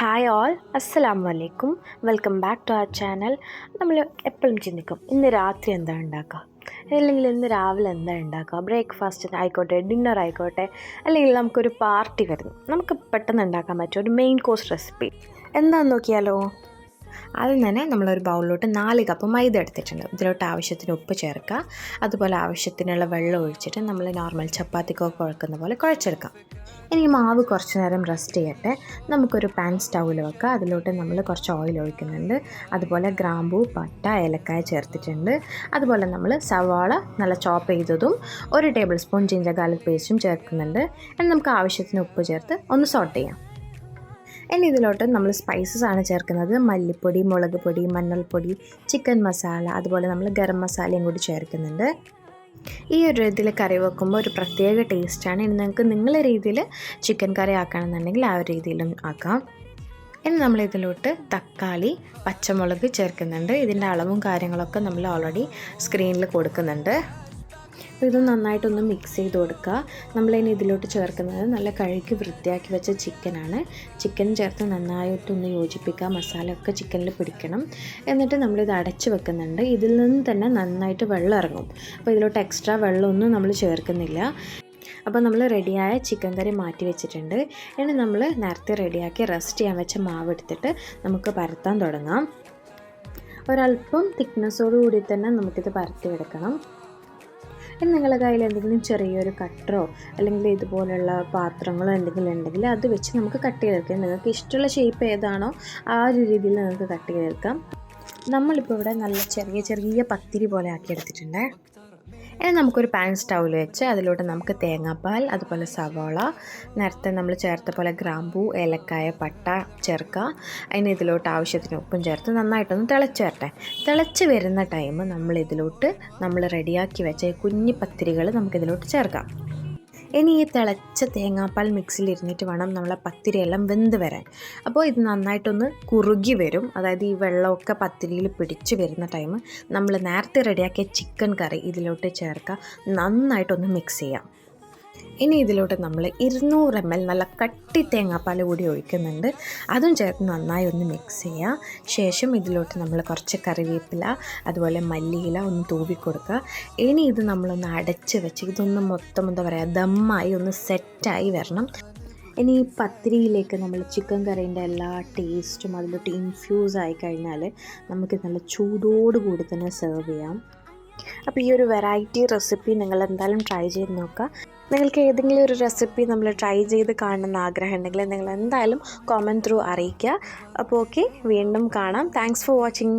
Hi all അസ്സലാം വലൈക്കും welcome back to our channel നമ്മൾ എപ്പോഴും ചിന്തിക്കും ഇന്ന് രാത്രി എന്താ ഉണ്ടാക്കുക? അല്ലെങ്കിൽ ഇന്ന് രാവിലെ എന്താ ഉണ്ടാക്കുക? ബ്രേക്ക്ഫാസ്റ്റ് ആയിക്കോട്ടെ ഡിന്നർ ആയിക്കോട്ടെ അല്ലെങ്കിൽ നമുക്കൊരു പാർട്ടി വരുന്നു. നമുക്ക് പെട്ടെന്ന് ഉണ്ടാക്കാൻ പറ്റും ഒരു മെയിൻ കോഴ്സ് റെസിപ്പി എന്താണെന്ന് നോക്കിയാലോ? ആദ്യം തന്നെ നമ്മളൊരു ബൗളിലോട്ട് നാല് കപ്പ് മൈദ എടുത്തിട്ടുണ്ട്. ഇതിലോട്ട് ആവശ്യത്തിന് ഉപ്പ് ചേർക്കുക. അതുപോലെ ആവശ്യത്തിനുള്ള വെള്ളം ഒഴിച്ചിട്ട് നമ്മൾ നോർമൽ ചപ്പാത്തിക്കോ കുഴക്കുന്ന പോലെ കുഴച്ചെടുക്കാം. ഇനി മാവ് കുറച്ച് നേരം റെസ്റ്റ് ചെയ്യട്ടെ. നമുക്കൊരു പാൻ സ്റ്റൗവിൽ വെക്കാം അതിലോട്ട് നമ്മൾ കുറച്ച് ഓയിൽ ഒഴിക്കുന്നുണ്ട്. അതുപോലെ ഗ്രാമ്പൂ പട്ട ഏലക്കായ ചേർത്തിട്ടുണ്ട്. അതുപോലെ നമ്മൾ സവാള നല്ല ചോപ്പ് ചെയ്തതും ഒരു ടേബിൾ സ്പൂൺ ജിഞ്ചർ ഗാർലിക് പേസ്റ്റും ചേർക്കുന്നുണ്ട്. ഇനി നമുക്ക് ആവശ്യത്തിന് ഉപ്പ് ചേർത്ത് ഒന്ന് സോട്ട് ചെയ്യാം. ഇനി ഇതിലോട്ട് നമ്മൾ സ്പൈസസ് ആണ് ചേർക്കുന്നത്. മല്ലിപ്പൊടി മുളക് പൊടി മഞ്ഞൾപ്പൊടി ചിക്കൻ മസാല അതുപോലെ നമ്മൾ ഗരം മസാലയും കൂടി ചേർക്കുന്നുണ്ട്. ഈ ഒരു രീതിയിൽ കറി വെക്കുമ്പോൾ ഒരു പ്രത്യേക ടേസ്റ്റാണ് ഇനി നിങ്ങൾക്ക് നിങ്ങളെ രീതിയിൽ ചിക്കൻ കറി ആക്കണമെന്നുണ്ടെങ്കിൽ ആ ഒരു രീതിയിലും ആക്കാം. ഇനി നമ്മൾ ഇതിലോട്ട് തക്കാളി പച്ചമുളക് ചേർക്കുന്നുണ്ട്. ഇതിന്റെ അളവും കാര്യങ്ങളൊക്കെ നമ്മൾ ഓൾറെഡി സ്ക്രീനിൽ കൊടുക്കുന്നുണ്ട്. അപ്പോൾ ഇത് നന്നായിട്ടൊന്ന് മിക്സ് ചെയ്ത് കൊടുക്കുക. നമ്മളിനി ഇതിലോട്ട് ചേർക്കുന്നത് നല്ല കഴുകി വൃത്തിയാക്കി വെച്ച ചിക്കനാണ് ചിക്കൻ ചേർത്ത് നന്നായിട്ടൊന്ന് യോജിപ്പിക്കുക. മസാലയൊക്കെ ചിക്കനിൽ പിടിക്കണം. എന്നിട്ട് നമ്മളിത് അടച്ച് വെക്കുന്നുണ്ട്. ഇതിൽ നിന്ന് തന്നെ നന്നായിട്ട് വെള്ളം ഇറങ്ങും. അപ്പോൾ ഇതിലോട്ട് എക്സ്ട്രാ വെള്ളമൊന്നും നമ്മൾ ചേർക്കുന്നില്ല. അപ്പോൾ നമ്മൾ റെഡിയായ ചിക്കൻ കറി മാറ്റി വെച്ചിട്ടുണ്ട്. ഇനി നമ്മൾ നേരത്തെ റെഡിയാക്കി റെസ്റ്റ് ചെയ്യാൻ വെച്ച മാവ് എടുത്തിട്ട് നമുക്ക് പരത്താൻ തുടങ്ങാം. ഒരല്പം തിക്നെസ്സോട് കൂടി തന്നെ നമുക്കിത് പരത്തിയെടുക്കണം. ഇനി നിങ്ങളുടെ കയ്യിൽ എന്തെങ്കിലും ചെറിയൊരു കട്ടറോ അല്ലെങ്കിൽ ഇതുപോലെയുള്ള പാത്രങ്ങളോ എന്തെങ്കിലും ഉണ്ടെങ്കിൽ അത് വെച്ച് നമുക്ക് കട്ട് ചെയ്തെടുക്കാം. നിങ്ങൾക്ക് ഇഷ്ടമുള്ള ഷേപ്പ് ഏതാണോ ആ ഒരു രീതിയിൽ നിങ്ങൾക്ക് കട്ട് ചെയ്തെടുക്കാം. നമ്മളിപ്പോൾ ഇവിടെ നല്ല ചെറിയ ചെറിയ പത്തിരി പോലെ ആക്കി എടുത്തിട്ടുണ്ട്. ഇനി നമുക്കൊരു പാൻ സ്റ്റൗവിൽ വെച്ച് അതിലോട്ട് നമുക്ക് തേങ്ങാപ്പാൽ അതുപോലെ സവാള നേരത്തെ നമ്മൾ ചേർത്ത പോലെ ഗ്രാമ്പൂ ഏലക്കായ പട്ട ചേർക്കുക അതിന് ഇതിലോട്ട് ആവശ്യത്തിന് ഉപ്പും ചേർത്ത് നന്നായിട്ടൊന്ന് തിളച്ച് വരട്ടെ തിളച്ച് വരുന്ന ടൈം നമ്മൾ ഇതിലോട്ട് നമ്മൾ റെഡിയാക്കി വെച്ച കുഞ്ഞി പത്തിരികൾ നമുക്കിതിലോട്ട് ചേർക്കാം. ഇനി ഈ തിളച്ച തേങ്ങാപ്പാൽ മിക്സിൽ ഇരുന്നിട്ട് വേണം നമ്മളെ പത്തിരിയെല്ലാം വെന്ത് വരാൻ. അപ്പോൾ ഇത് നന്നായിട്ടൊന്ന് കുറുകി വരും. അതായത് ഈ വെള്ളമൊക്കെ പത്തിരിയിൽ പിടിച്ച് വരുന്ന ടൈം നമ്മൾ നേരത്തെ റെഡിയാക്കിയ ചിക്കൻ കറി ഇതിലോട്ട് ചേർക്കുക നന്നായിട്ടൊന്ന് മിക്സ് ചെയ്യാം. ഇനി ഇതിലോട്ട് നമ്മൾ ഇരുന്നൂറ് എം എൽ നല്ല കട്ടി തേങ്ങാപ്പാൽ കൂടി ഒഴിക്കുന്നുണ്ട്. അതും ചേർത്ത് നന്നായി ഒന്ന് മിക്സ് ചെയ്യുക ശേഷം ഇതിലോട്ട് നമ്മൾ കുറച്ച് കറിവേപ്പില അതുപോലെ മല്ലിയില ഒന്ന് തൂവി കൊടുക്കുക. ഇനി ഇത് നമ്മളൊന്ന് അടച്ച് വെച്ച് ഇതൊന്ന് മൊത്തം എന്താ പറയുക ദമ്മായി ഒന്ന് സെറ്റായി വരണം. ഇനി ഈ പത്തിരിയിലേക്ക് നമ്മൾ ചിക്കൻ കറീന്റെ എല്ലാ ടേസ്റ്റും അതിലോട്ട് ഇൻഫ്യൂസ് ആയി കഴിഞ്ഞാൽ നമുക്ക് നല്ല ചൂടോട് കൂടി തന്നെ സെർവ് ചെയ്യാം. അപ്പോൾ ഈ ഒരു വെറൈറ്റി റെസിപ്പി നിങ്ങൾ എന്തായാലും ട്രൈ ചെയ്ത് നോക്കുക. നിങ്ങൾക്ക് ഏതെങ്കിലും ഒരു റെസിപ്പി നമ്മൾ ട്രൈ ചെയ്ത് കാണണമെന്ന് ആഗ്രഹം ഉണ്ടെങ്കിൽ നിങ്ങൾ എന്തായാലും കോമന്റ് ത്രൂ അറിയിക്കുക. അപ്പോൾ ഓക്കെ വീണ്ടും കാണാം. Thanks for watching